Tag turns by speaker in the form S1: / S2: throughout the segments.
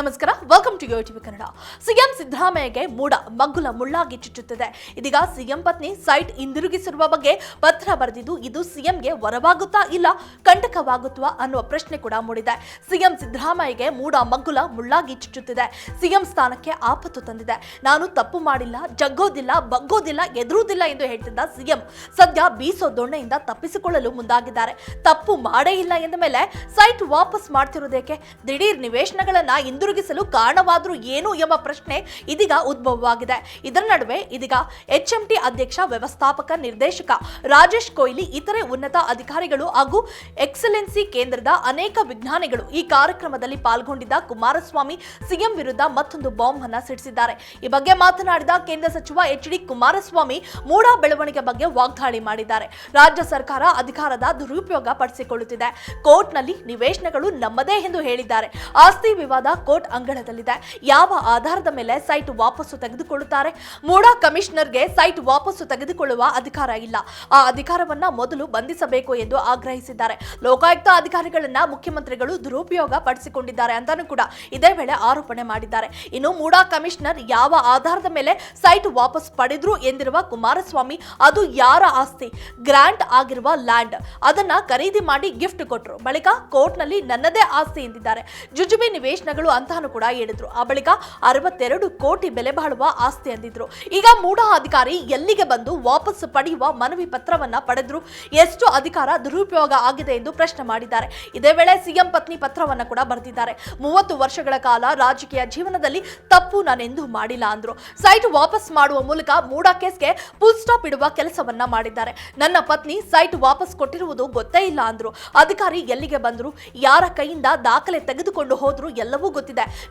S1: ನಮಸ್ಕಾರ. Welcome to yo TV Kannada. CM ಸಿದ್ದರಾಮಯ್ಯಗೆ ಮೂಡ. ಮಗ್ಗುಲ ಮುಳ್ಳಾಗಿ ಚುಚ್ಚುತ್ತಿದೆ. ಇದೀಗ ಸಿಎಂ ಪತ್ನಿ ಸೈಟ್ ಹಿಂದಿರುಗಿಸಿರುವ ಬಗ್ಗೆ ಪತ್ರ ಬರೆದಿದ್ದು ಇದು ಸಿಎಂಗೆ ವರವಾಗುತ್ತಾ ಇಲ್ಲ ಕಂಟಕವಾಗುತ್ತಾ ಅನ್ನುವ ಪ್ರಶ್ನೆ ಕೂಡ ಮೂಡಿದೆ. ಸಿಎಂ ಸಿದ್ದರಾಮಯ್ಯಗೆ ಮೂಡ, ಮಗ್ಗುಲ ಮುಳ್ಳಾಗಿ ಚುಚ್ಚುತ್ತಿದೆ. ಸಿಎಂ ಸ್ಥಾನಕ್ಕೆ ಆಪತ್ತು ತಂದಿದೆ. ನಾನು ತಪ್ಪು ಮಾಡಿಲ್ಲ, ಜಗ್ಗೋದಿಲ್ಲ, ಬಗ್ಗೋದಿಲ್ಲ ಎದುರುವುದಿಲ್ಲ ಎಂದು ಹೇಳ್ತಿದ್ದ ಸಿಎಂ ಸದ್ಯ ಬೀಸೋ ದೊಣ್ಣೆಯಿಂದ ತಪ್ಪಿಸಿಕೊಳ್ಳಲು ಮುಂದಾಗಿದ್ದಾರೆ. ತಪ್ಪು ಮಾಡೇ ಇಲ್ಲ ಎಂದ ಮೇಲೆ ಸೈಟ್ ವಾಪಸ್ ಮಾಡ್ತಿರೋದೇಕೆ? ದಿಢೀರ್ ನಿವೇಶನಗಳನ್ನ ಹಿಂದಿರುಗಿಸಲು ಕಾರಣವಾದರೂ ಏನು ಎಂಬ ಪ್ರಶ್ನೆ ಇದೀಗ ಉದ್ಭವವಾಗಿದೆ. ಇದರ ನಡುವೆ ಇದೀಗ ಎಚ್ ಅಧ್ಯಕ್ಷ, ವ್ಯವಸ್ಥಾಪಕ, ನಿರ್ದೇಶಕ ರಾಜೇಶ್ ಕೊಹ್ಲಿ, ಇತರೆ ಉನ್ನತ ಅಧಿಕಾರಿಗಳು ಹಾಗೂ ಎಕ್ಸಲೆನ್ಸಿ ಕೇಂದ್ರದ ಅನೇಕ ವಿಜ್ಞಾನಿಗಳು ಈ ಕಾರ್ಯಕ್ರಮದಲ್ಲಿ ಪಾಲ್ಗೊಂಡಿದ್ದ ಕುಮಾರಸ್ವಾಮಿ ಸಿಎಂ ವಿರುದ್ಧ ಮತ್ತೊಂದು ಬಾಂಬ್ ಅನ್ನ ಸಿಡಿಸಿದ್ದಾರೆ. ಈ ಬಗ್ಗೆ ಮಾತನಾಡಿದ ಕೇಂದ್ರ ಸಚಿವ ಎಚ್ ಡಿ ಕುಮಾರಸ್ವಾಮಿ ಮೂಡ ಬೆಳವಣಿಗೆ ಬಗ್ಗೆ ವಾಗ್ದಾಳಿ ಮಾಡಿದ್ದಾರೆ. ರಾಜ್ಯ ಸರ್ಕಾರ ಅಧಿಕಾರದ ದುರುಪಯೋಗ ಪಡಿಸಿಕೊಳ್ಳುತ್ತಿದೆ. ಕೋರ್ಟ್ನಲ್ಲಿ ನಿವೇಶನಗಳು ನಮ್ಮದೇ ಎಂದು ಹೇಳಿದ್ದಾರೆ. ಆಸ್ತಿ ವಿವಾದ ಕೋರ್ಟ್ ಅಂಗಳದಲ್ಲಿದೆ. ಯಾವ ಆಧಾರದ ಮೇಲೆ ಸೈಟ್ ವಾಪಸ್ಸು ತೆಗೆದುಕೊಳ್ಳುತ್ತಾರೆ? ಮೂಡಾ ಕಮಿಷನರ್ಗೆ ಸೈಟ್ ವಾಪಸ್ಸು ತೆಗೆದುಕೊಳ್ಳುವ ಅಧಿಕಾರ ಇಲ್ಲ. ಆ ಅಧಿಕಾರವನ್ನ ಮೊದಲು ಬಂಧಿಸಬೇಕು ಎಂದು ಆಗ್ರಹಿಸಿದ್ದಾರೆ. ಲೋಕಾಯುಕ್ತ ಅಧಿಕಾರಿಗಳನ್ನ ಮುಖ್ಯಮಂತ್ರಿಗಳು ದುರುಪಯೋಗ ಪಡಿಸಿಕೊಂಡಿದ್ದಾರೆ ಅಂತಾನೂ ಕೂಡ ಇದೇ ವೇಳೆ ಆರೋಪಣೆ ಮಾಡಿದ್ದಾರೆ. ಇನ್ನು ಮೂಡಾ ಕಮಿಷನರ್ ಯಾವ ಆಧಾರದ ಮೇಲೆ ಸೈಟ್ ವಾಪಸ್ ಪಡೆದ್ರು ಎಂದಿರುವ ಕುಮಾರಸ್ವಾಮಿ, ಅದು ಯಾರ ಆಸ್ತಿ? ಗ್ರಾಂಟ್ ಆಗಿರುವ ಲ್ಯಾಂಡ್. ಅದನ್ನ ಖರೀದಿ ಮಾಡಿ ಗಿಫ್ಟ್ ಕೊಟ್ಟರು ಬಳಿಕ ಕೋರ್ಟ್ನಲ್ಲಿ ನನ್ನದೇ ಆಸ್ತಿ ಎಂದಿದ್ದಾರೆ. ಜುಜುಬಿ ನಿವೇಶನಗಳು ಅಂತಾನು ಕೂಡ ಹೇಳಿದ್ರು. ಆ ಬಳಿಕ ಅರವತ್ತೆರಡು ಕೋಟಿ ಬೆಲೆ ಬಾಳುವ ಆಸ್ತಿ ಅಂದಿದ್ರು. ಈಗ ಮೂಢ ಅಧಿಕಾರಿ ಎಲ್ಲಿಗೆ ಬಂದು ವಾಪಸ್ ಪಡೆಯುವ ಮನವಿ ಪತ್ರವನ್ನ ಪಡೆದ್ರು? ಎಷ್ಟು ಅಧಿಕಾರ ದುರುಪಯೋಗ ಆಗಿದೆ ಎಂದು ಪ್ರಶ್ನೆ ಮಾಡಿದ್ದಾರೆ. ಇದೇ ವೇಳೆ ಸಿಎಂ ಪತ್ನಿ ಪತ್ರವನ್ನ ಕೂಡ ಬರೆದಿದ್ದಾರೆ. ಮೂವತ್ತು ವರ್ಷಗಳ ಕಾಲ ರಾಜಕೀಯ ಜೀವನದಲ್ಲಿ ತಪ್ಪು ನಾನೆಂದು ಮಾಡಿಲ್ಲ ಅಂದ್ರು. ಸೈಟ್ ವಾಪಸ್ ಮಾಡುವ ಮೂಲಕ ಮೂಡ ಕೇಸ್ಗೆ ಫುಲ್ ಸ್ಟಾಪ್ ಇಡುವ ಕೆಲಸವನ್ನ ಮಾಡಿದ್ದಾರೆ. ನನ್ನ ಪತ್ನಿ ಸೈಟ್ ವಾಪಸ್ ಕೊಟ್ಟಿರುವುದು ಗೊತ್ತೇ ಇಲ್ಲ ಅಂದ್ರು. ಅಧಿಕಾರಿ ಎಲ್ಲಿಗೆ ಬಂದ್ರು? ಯಾರ ಕೈಯಿಂದ ದಾಖಲೆ ತೆಗೆದುಕೊಂಡು ಹೋದ್ರು? ಎಲ್ಲವೂ ಗೊತ್ತಿದೆ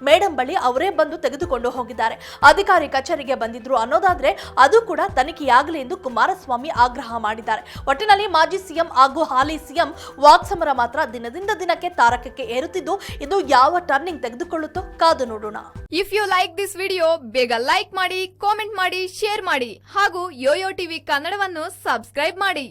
S1: ಮೇಡಂ ಬಳಿ ಅವರೇ ಬಂದು ತೆಗೆದುಕೊಂಡು ಹೋಗಿದ್ದಾರೆ. ಅಧಿಕಾರಿ ಕಚೇರಿಗೆ ಬಂದಿದ್ರು ಅನ್ನೋದಾದ್ರೆ ಅದು ಕೂಡ ತನಿಖೆಯಾಗಲಿ ಎಂದು ಕುಮಾರಸ್ವಾಮಿ ಆಗ್ರಹ ಮಾಡಿದ್ದಾರೆ. ಒಟ್ಟಿನಲ್ಲಿ ಮಾಜಿ ಸಿಎಂ ಹಾಗೂ ಹಾಲಿ ಸಿಎಂ ವಾಕ್ಸಮರ ಮಾತ್ರ ದಿನದಿಂದ ದಿನಕ್ಕೆ ತಾರಕಕ್ಕೆ ಏರುತ್ತಿದ್ದು ಇದು ಯಾವ ಟರ್ನಿಂಗ್ ತೆಗೆದುಕೊಳ್ಳುತ್ತೋ ಕಾದು ನೋಡೋಣ.
S2: If you like this video ಬೇಗ ಲೈಕ್ ಮಾಡಿ ಕಾಮೆಂಟ್ ಮಾಡಿ ಶೇರ್ ಮಾಡಿ ಹಾಗೂ ಯೋಯೋ ಟಿವಿ ಕನ್ನಡವನ್ನು ಸಬ್ಸ್ಕ್ರೈಬ್ ಮಾಡಿ.